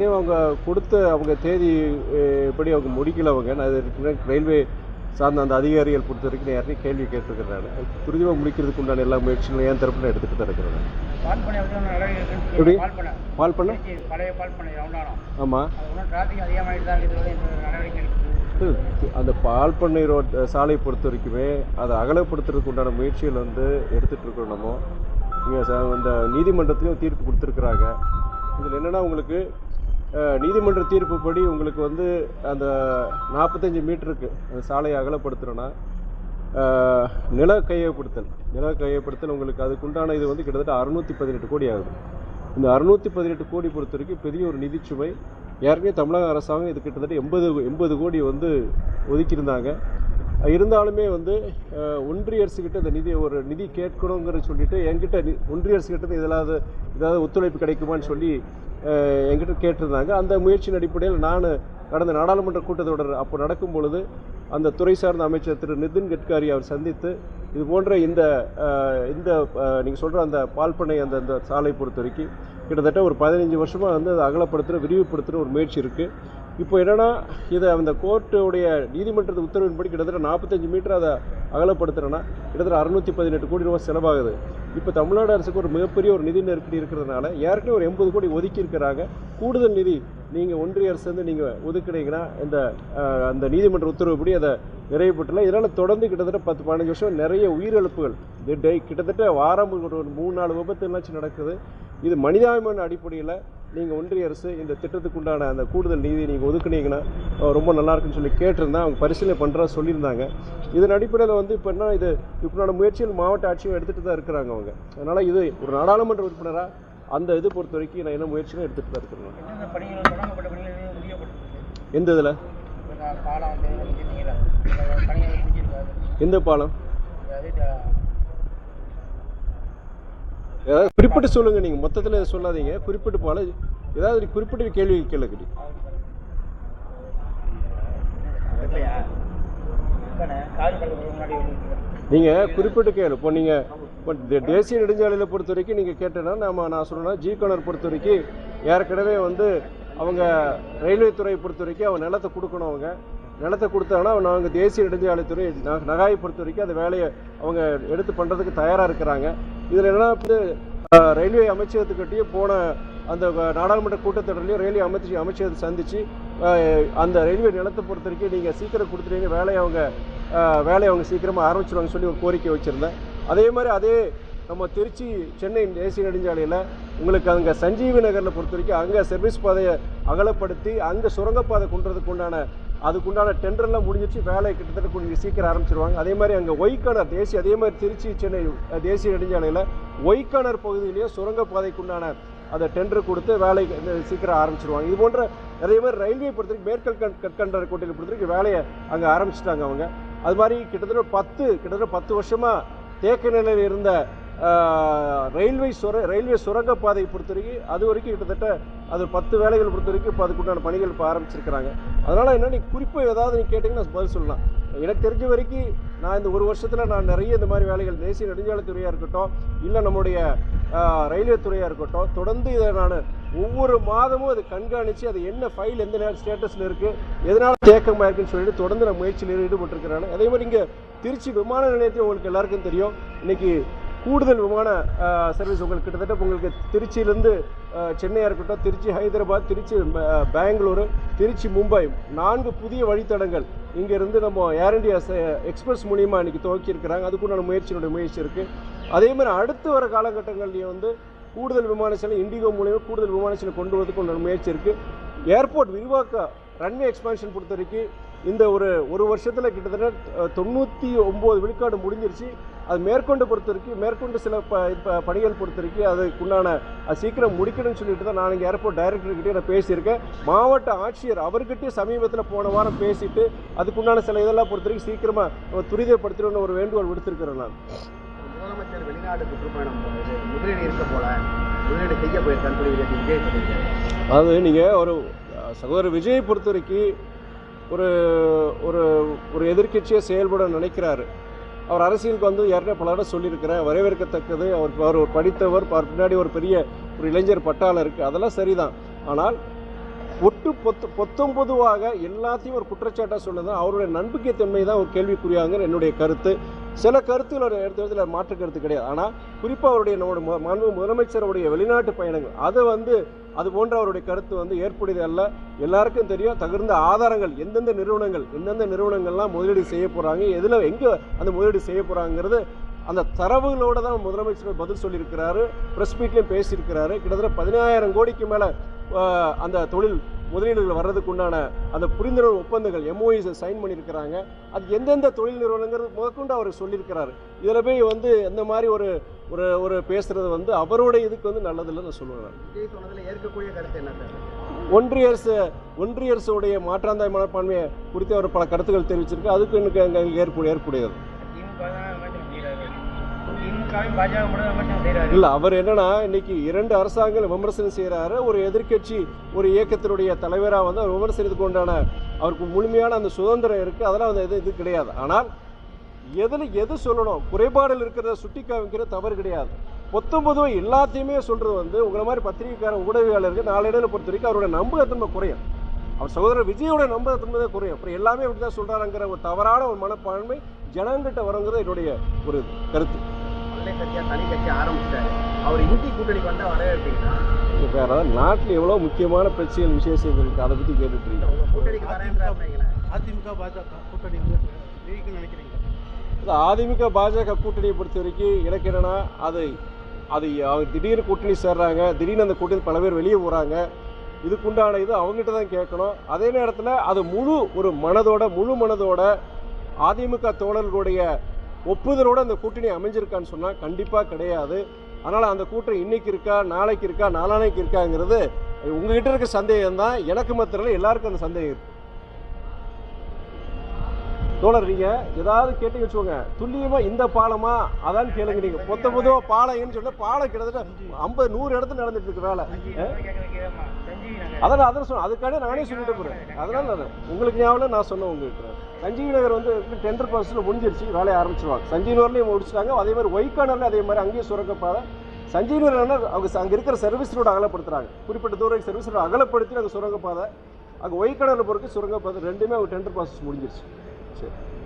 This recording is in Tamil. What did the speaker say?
ஏற்கனவே அவங்க கொடுத்த அவங்க தேதி அஹ், படி அவங்க முடிக்கல அவங்க? ஏற்கனவே ரயில்வே சார்ந்த அந்த அதிகாரிகள் பொறுத்த வரைக்கும் ஏற்கனவே கேள்வி கேட்டிருக்கிறேன் துரிதமாக முடிக்கிறதுக்கு உண்டான எல்லா முயற்சிகளும் என் தரப்பில் எடுத்துகிட்டு தான் இருக்கிறேன். பால் பண்ணை எப்படி? பால் பழைய பால் பண்ணை ஆமாம் அது அந்த பால் பண்ணை ரோட் சாலை பொறுத்த வரைக்குமே அதை அகலப்படுத்துறதுக்கு உண்டான முயற்சிகள் வந்து எடுத்துட்டு இருக்கோம் நம்ம. இங்கே இந்த நீதிமன்றத்துக்கும் தீர்ப்பு கொடுத்துருக்குறாங்க. இதில் என்னென்னா உங்களுக்கு நீதிமன்ற தீர்ப்புப்படி உங்களுக்கு வந்து அந்த நாற்பத்தஞ்சு மீட்டருக்கு அந்த சாலையை அகலப்படுத்துகிறோன்னா நில கையப்படுத்தல் நில கையப்படுத்தல் உங்களுக்கு அதுக்குண்டான இது வந்து கிட்டத்தட்ட அறுநூற்றி பதினெட்டு கோடி ஆகுது. இந்த அறுநூற்றி பதினெட்டு கோடி பொறுத்த வரைக்கும் பெரிய ஒரு நிதிச்சுமை ஏற்கனவே தமிழக அரசாங்கம் இது கிட்டத்தட்ட எண்பது எண்பது கோடி வந்து ஒதுக்கியிருந்தாங்க. இருந்தாலுமே வந்து ஒன்றிய அரசுக்கிட்ட இந்த நிதி ஒரு நிதி கேட்கணுங்கிற சொல்லிட்டு என்கிட்ட நி- ஒன்றிய அரசுக்கிட்ட இதெல்லாம் ஏதாவது ஒத்துழைப்பு கிடைக்குமான்னு சொல்லி என்கிட்ட கேட்டிருந்தாங்க. அந்த முயற்சியின் அடிப்படையில் நான் கடந்த நாடாளுமன்ற கூட்டத்தொடர் அப்போ நடக்கும் பொழுது அந்த துறை சார்ந்த அமைச்சர் திரு நிதின் கட்காரி அவர் சந்தித்து இது போன்ற இந்த இந்த நீங்கள் சொல்கிற அந்த பால் பண்ணை அந்த அந்த சாலை பொறுத்த வரைக்கும் கிட்டத்தட்ட ஒரு பதினஞ்சு வருஷமாக வந்து அதை அகலப்படுத்துகிற விரிவுபடுத்துகிற ஒரு முயற்சி இருக்குது இப்போ என்னென்னா இதை அந்த கோர்ட்டுடைய நீதிமன்றத்து உத்தரவின்படி கிட்டத்தட்ட நாற்பத்தஞ்சு மீட்டர் அதை அகலப்படுத்துகிறேன்னா கிட்டத்தட்ட அறுநூற்றி பதினெட்டு கோடி ரூபா செலவாகுது. இப்போ தமிழ்நாடு அரசுக்கு ஒரு மிகப்பெரிய ஒரு நிதி நெருக்கடி இருக்கிறதுனால ஏற்கனவே ஒரு எண்பது கோடி ஒதுக்கி இருக்கிறாங்க. கூடுதல் நிதி நீங்கள் ஒன்றிய அரசுலேருந்து நீங்கள் ஒதுக்குனீங்கன்னா இந்த அந்த நீதிமன்ற உத்தரவுப்படி அதை நிறைவுபட்டுல இதனால் தொடர்ந்து கிட்டத்தட்ட பத்து பதினஞ்சு வருஷம் நிறைய உயிரிழப்புகள். இது டெய் கிட்டத்தட்ட வாரம் ஒரு மூணு நாலு விபத்து என்னாச்சும் நடக்குது. இது மனிதாபிமான அடிப்படையில் நீங்கள் ஒன்றிய அரசு இந்த திட்டத்துக்கு உண்டான அந்த கூடுதல் நிதி நீங்கள் ஒதுக்குனீங்கன்னா ரொம்ப நல்லா இருக்குன்னு சொல்லி கேட்டிருந்தேன் அவங்க பரிசீலனை பண்ணுறதா சொல்லியிருந்தாங்க. இதன் அடிப்படையில் வந்து இப்போ என்ன இது இப்போன முயற்சிகள் மாவட்ட ஆட்சியும் எடுத்துகிட்டு தான் இருக்கிறாங்க அவங்க. அதனால் இது ஒரு நாடாளுமன்ற உறுப்பினராக அந்த இது பொறுத்த வரைக்கும் நான் என்ன முயற்சியும் எடுத்துகிட்டு தான் இருக்கிறேன். எந்த இதில்? எந்த பாலம்? ஏதாவது குறிப்பிட்டு சொல்லுங்கள் நீங்கள் மொத்தத்தில் சொல்லாதீங்க. குறிப்பிட்டு போல ஏதாவது நீ குறிப்பிட்ட கேள்வி கேளுங்க நீங்கள் குறிப்பிட்டு கேளு. இப்போ நீங்கள் இப்போ தேசிய நெடுஞ்சாலையில் பொறுத்த வரைக்கும் நீங்கள் கேட்டேன்னா நம்ம நான் சொன்னேன்னா ஜி கனர் பொறுத்த வரைக்கும் ஏற்கனவே வந்து அவங்க ரயில்வே துறையை பொறுத்த வரைக்கும் அவங்க நிலத்தை கொடுக்கணும் அவங்க. நிலத்தை கொடுத்தாங்கன்னா நாங்கள் தேசிய நெடுஞ்சாலைத்துறை நாங்கள் நகாயை பொறுத்த வரைக்கும் அந்த வேலையை அவங்க எடுத்து பண்ணுறதுக்கு தயாராக இருக்கிறாங்க. இதில் என்னன்னா வந்து ரயில்வே அமைச்சகத்துக்கிட்டேயும் போன அந்த நாடாளுமன்ற கூட்டத்தொடர்லையும் ரயில்வே அமைச்சு அமைச்சகத்தை சந்தித்து அந்த ரயில்வே நிலத்தை பொறுத்த வரைக்கும் நீங்கள் சீக்கிரம் கொடுத்துட்டீங்க வேலையை அவங்க வேலையை அவங்க சீக்கிரமாக ஆரம்பிச்சிருவாங்க சொல்லி ஒரு கோரிக்கை வச்சுருந்தேன். அதே மாதிரி அதே நம்ம திருச்சி சென்னை தேசிய நெடுஞ்சாலையில் உங்களுக்கு அங்கே சஞ்சீவி நகரில் பொறுத்த வரைக்கும் அங்கே சர்வீஸ் பாதையை அகலப்படுத்தி அங்கே சுரங்கப்பாதை கொண்டுறதுக்கு உண்டான அதுக்குண்டான டெண்டர்லாம் முடிஞ்சிச்சு வேலை கிட்டத்தட்ட கொஞ்சம் சீக்கிரம் ஆரம்பிச்சிருவாங்க. அதே மாதிரி அங்கே ஒய்கானர் தேசிய அதே மாதிரி திருச்சி சென்னை தேசிய நெடுஞ்சாலையில் ஒய்கானர் பகுதியிலேயே சுரங்கப்பாதைக்குண்டான அதை டெண்டர் கொடுத்து வேலை இந்த சீக்கிரம் ஆரம்பிச்சிருவாங்க. இது போன்ற அதே மாதிரி ரயில்வே பொறுத்த வரைக்கும் மேற்கல் கண் கற்கண்டர் கோட்டையில் பொறுத்த வரைக்கும் வேலையை அங்கே ஆரம்பிச்சிட்டாங்க அவங்க. அது மாதிரி கிட்டத்தட்ட பத்து கிட்டத்தட்ட பத்து வருஷமாக தேக்க நிலையில் இருந்த ரயில்வே சுர ரயில்வே சுரங்கப்பாதை பொறுத்த வரைக்கும் அது வரைக்கும் கிட்டத்தட்ட அது பத்து வேலைகள் பொறுத்த வரைக்கும் இப்போ அதுக்குண்டான பணிகள் இப்போ ஆரம்பிச்சிருக்கிறாங்க. அதனால் என்ன நீ குறிப்பு ஏதாவது நீ கேட்டிங்கன்னா பதில் சொல்லலாம். எனக்கு தெரிஞ்ச வரைக்கும் நான் இந்த ஒரு வருஷத்தில் நான் நிறைய இந்த மாதிரி வேலைகள் தேசிய நெடுஞ்சாலைத்துறையாக இருக்கட்டும் இல்லை நம்முடைய ரயில்வே துறையாக இருக்கட்டும் தொடர்ந்து இதை நான் ஒவ்வொரு மாதமும் அதை கண்காணித்து அது என்ன ஃபைல் எந்த நேரம் ஸ்டேட்டஸில் இருக்குது எதனால் தேக்கமாக இருக்குன்னு சொல்லிட்டு தொடர்ந்து நான் முயற்சியில் ஈடுபட்டிருக்கிறேன். அதே மாதிரி இங்கே திருச்சி விமான நிலையத்தில் உங்களுக்கு எல்லாருக்கும் தெரியும். இன்றைக்கி கூடுதல் விமான சர்வீஸ் உங்களுக்கு கிட்டத்தட்ட உங்களுக்கு திருச்சியிலேருந்து சென்னையாக இருக்கட்டும் திருச்சி ஹைதராபாத் திருச்சி பெங்களூரு திருச்சி மும்பை நான்கு புதிய வழித்தடங்கள். இங்கேருந்து நம்ம ஏர் இண்டியா எக்ஸ்பிரஸ் மூலியமாக இன்றைக்கி துவக்கியிருக்கிறாங்க அதுக்குண்டான முயற்சியினுடைய முயற்சி இருக்குது அதே மாதிரி அடுத்து வர காலகட்டங்கள்லேயும் வந்து கூடுதல் விமான சேவை இண்டிகோ மூலியமாக கூடுதல் விமான சேவை கொண்டு வரதுக்கு உண்டான முயற்சி இருக்குது ஏர்போர்ட் விரிவாக்க ரன்வே எக்ஸ்பான்ஷன் பொறுத்த வரைக்கும் இந்த ஒரு ஒரு வருஷத்தில் கிட்டத்தட்ட தொண்ணூற்றி ஒம்பது விழுக்காடு முடிஞ்சிருச்சு. அது மேற்கொண்டு பொறுத்த வரைக்கும் மேற்கொண்டு சில ப பணிகள் பொறுத்த வரைக்கும் அதுக்குண்டான அது சீக்கிரம் முடிக்கணும்னு சொல்லிட்டு தான் நான் இங்கே ஏர்போர்ட் டைரக்டர்கிட்டே நான் பேசியிருக்கேன். மாவட்ட ஆட்சியர் அவர்கிட்டயே சமீபத்தில் போன வாரம் பேசிட்டு அதுக்குண்டான சில இதெல்லாம் பொறுத்த வரைக்கும் சீக்கிரமாக துரிதப்படுத்தணும்னு ஒரு வேண்டுகோள் விடுத்திருக்கிறேன் நான். முதலமைச்சர் வெளிநாடு சுற்றுப்பயணம் முதலீடு இருக்க போல முதலீடு செய்ய போயிருக்கான்னு சொல்லி விஜய் அதாவது நீங்கள் ஒரு சகோதரர் விஜயை பொறுத்த வரைக்கும் ஒரு ஒரு ஒரு எதிர்க்கட்சியை செயல்பட நினைக்கிறாரு. அவர் அரசியலுக்கு வந்து ஏற்கனவே பல தடவை சொல்லியிருக்கிறேன் வரவேற்கத்தக்கது. அவர் அவர் ஒரு படித்தவர் அவர் பின்னாடி ஒரு பெரிய ஒரு இளைஞர் பட்டாளம் இருக்குது அதெல்லாம் சரிதான். ஆனால் ஒட்டு பொத்து பொத்தம் பொதுவாக எல்லாத்தையும் ஒரு குற்றச்சாட்டாக சொல்லுது. அவருடைய நம்பிக்கைத்தன்மை தான் ஒரு கேள்விக்குறியாங்கிற என்னுடைய கருத்து. சில கருத்துகள் எடுத்து இடத்துல மாற்று கருத்து கிடையாது. ஆனால் குறிப்பாக அவருடைய நம்முடைய மாண்பு முதலமைச்சருடைய வெளிநாட்டு பயணங்கள். அதை வந்து அது போன்ற அவருடைய கருத்து வந்து ஏற்புடையது அல்ல. எல்லாருக்கும் தெரியும் தகுந்த ஆதாரங்கள் எந்தெந்த நிறுவனங்கள் எந்தெந்த நிறுவனங்கள்லாம் முதலீடு செய்ய போகிறாங்க எதில் எங்கே அந்த முதலீடு செய்ய போகிறாங்கிறது அந்த தரவுகளோட தான் முதலமைச்சர் பதில் சொல்லியிருக்கிறாரு ப்ரெஸ் மீட்லேயும் பேசியிருக்கிறாரு. கிட்டத்தட்ட பதினாயிரம் கோடிக்கு மேலே அந்த தொழில் முதலீடுகள் வர்றதுக்கு உண்டான அந்த புரிந்துணர்வு ஒப்பந்தங்கள் எம்ஓஇஸை சைன் பண்ணியிருக்கிறாங்க. அது எந்தெந்த தொழில் நிறுவனங்கிறது முதற்கொண்டு அவர் சொல்லியிருக்கிறாரு. இதில் போய் வந்து இந்த மாதிரி ஒரு ஒரு ஒரு பேசுறது வந்து அவரோட இதுக்கு வந்து நல்லதில்லை நான் சொல்லுவேன் ஏற்கக்கூடிய கருத்து என்ன ஒன்றிய அரசு ஒன்றிய அரசுடைய மாற்றாந்தாய் மனப்பான்மையை குறித்து அவர் பல கருத்துக்கள் தெரிவிச்சிருக்கு. அதுக்கு எனக்கு அங்கே ஏற்பு ஏற்புடையது. இல்லை அவர் என்னன்னா இன்னைக்கு இரண்டு அரசாங்கங்கள் விமர்சனம் செய்கிறாரு ஒரு எதிர்க்கட்சி ஒரு இயக்கத்தினுடைய தலைவராக வந்து அவர் விமர்சனத்துக்கு உண்டான அவருக்கு முழுமையான அந்த சுதந்திரம் இருக்குது அதெல்லாம் வந்து இது இது கிடையாது. ஆனால் எதில் எது சொல்லணும்? குறைபாடுகள் இருக்கிறத சுட்டி காமிக்கிற தவறு கிடையாது. மொத்தம் பொதுவாக எல்லாத்தையுமே சொல்கிறது வந்து உங்களை மாதிரி பத்திரிகைக்கார ஊடகவியாளருக்கு நாளடைவில் பொறுத்த வரைக்கும் அவரோட நம்பகத்தன்மை குறையும். அவர் சகோதரர் விஜயோட நம்பகத்தன்மை தான் குறையும். அப்புறம் எல்லாமே இப்படி தான் சொல்கிறாங்கிற ஒரு தவறான ஒரு மனப்பான்மை ஜனங்கிட்ட வரங்கிறது என்னுடைய ஒரு கருத்து. தனி கட்சி ஆரம்பிச்சிட்டாரு. அவர் இந்தி கூட்டணிக்கு வந்தா வரவேற்பீங்கன்னா வேற நாட்டில் எவ்வளோ முக்கியமான பிரச்சனைகள் விசேஷங்கள் இருக்குது அதை பற்றி கேட்டுட்டு இருக்கீங்க. அதிமுக பாஜக கூட்டணி நினைக்கிறீங்க அதிமுக பாஜக கூட்டணியை பொறுத்த வரைக்கும் எனக்கு என்னென்னா அது அது அவங்க திடீர்னு கூட்டணி சேர்றாங்க திடீர்னு அந்த கூட்டணி பல பேர் வெளியே போகிறாங்க இதுக்குண்டான இது அவங்ககிட்ட தான் கேட்கணும். அதே நேரத்தில் அது முழு ஒரு மனதோட முழு மனதோட அதிமுக தோழர்களுடைய ஒப்புதலோட அந்த கூட்டணி அமைஞ்சிருக்கான்னு சொன்னால் கண்டிப்பாக கிடையாது. அதனால் அந்த கூட்டம் இன்னைக்கு இருக்கா நாளைக்கு இருக்கா நாளானைக்கு இருக்காங்கிறது உங்ககிட்ட இருக்க சந்தேகம் தான் எனக்கு மாத்திரம் எல்லாருக்கும் அந்த சந்தேகம் இருக்குது தோழர் நீங்க ஏதாவது கேட்டு வச்சுக்கோங்க. துல்லியமா இந்த பாலமா அதான் கேளுங்க நீங்க. மொத்த பொதுவா பாலம்னு சொன்னா பாலம் கிட்டத்தட்ட ஐம்பது நூறு இடத்துல நடந்துட்டு இருக்கு வேலை. அதான் அதான் சொன்னேன் அதுக்காக நானே சொல்லிட்டு போறேன். அதனால நான் உங்களுக்கு ஞாபகம் நான் சொன்னேன் உங்களுக்கு. சஞ்சீவி நகர் வந்து டெண்டர் ப்ராசஸில் முடிஞ்சிருச்சு வேலையை ஆரம்பிச்சிருவாங்க. சஞ்சீவி நகர்லையும் முடிச்சிட்டாங்க. அதே மாதிரி ஒய்கானர்ல அதே மாதிரி அங்கேயும் சுரங்கப்பாதை. சஞ்சீவி நகர் அவங்க அங்கே இருக்கிற சர்வீஸ் ரோடு அகலப்படுத்துறாங்க. குறிப்பிட்ட தூரம் சர்வீஸ் ரோடு அகலப்படுத்தி அங்கே சுரங்கப்பாதை. அங்கே ஒய்கானரில் பொறுத்து சுரங்கப்பாதை ரெண்டுமே அவங்க டெண்டர் ப்ராசஸ் முடிஞ்சிருச்சு. சரி